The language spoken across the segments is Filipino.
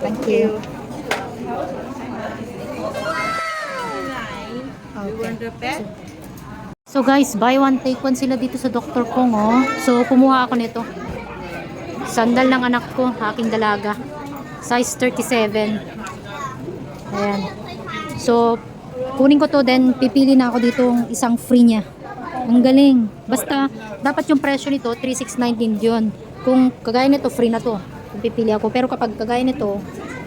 Thank you. Pet? So guys, buy one take one sila dito sa Dr. Kong oh. So kumuha ako nito. Sandal ng anak ko, aking dalaga. Size 37. Ayan. So kunin ko to then pipili na ako dito isang free niya. Ang galing. Basta dapat yung presyo nito 3619 yun. Kung kagaya nito free na to. Kung pipili ako. Pero kapag kagaya nito,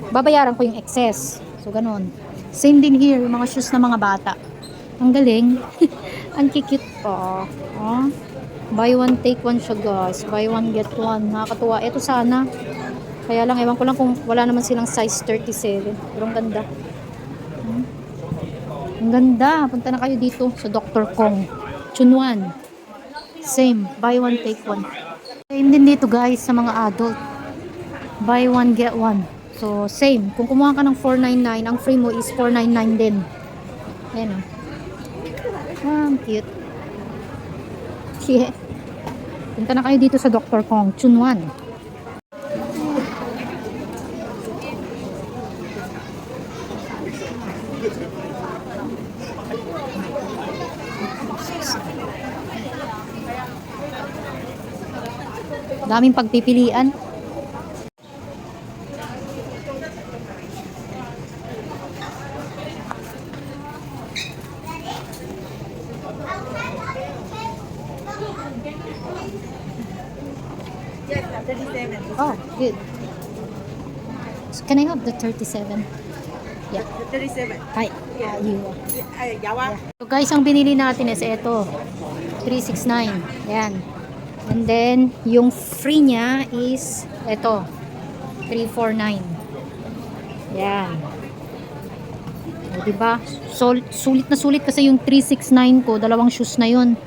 babayaran ko yung excess. So ganun. Same din here, yung mga shoes ng mga bata. Ang galing. Ang kikit pa. Oh. Buy one, take one siya guys. Buy one, get one. Nakakatuwa. Ito sana. Kaya lang, ewan ko lang kung wala naman silang size 37. Pero ang ganda. Hmm. Ang ganda. Punta na kayo dito sa Dr. Kong. Chunwan. Same. Buy one, take one. Same din dito guys sa mga adult. Buy one, get one. So, same. Kung kumuha ka ng 499, ang free mo is 499 din. Ayan o. Ah, ang cute. Yeah. Punta na kayo dito sa Dr. Kong, Chunwan. Daming pagpipilian. Oh, good. So, can I have the 37? Yeah. 37. Hi. Yeah. you. Ay, yawa. So guys, ang binili natin is ito. 369. Yan. And then, yung free niya is ito. 349. Yan. O, diba? Sulit na sulit kasi yung 369 ko. Dalawang shoes na yun.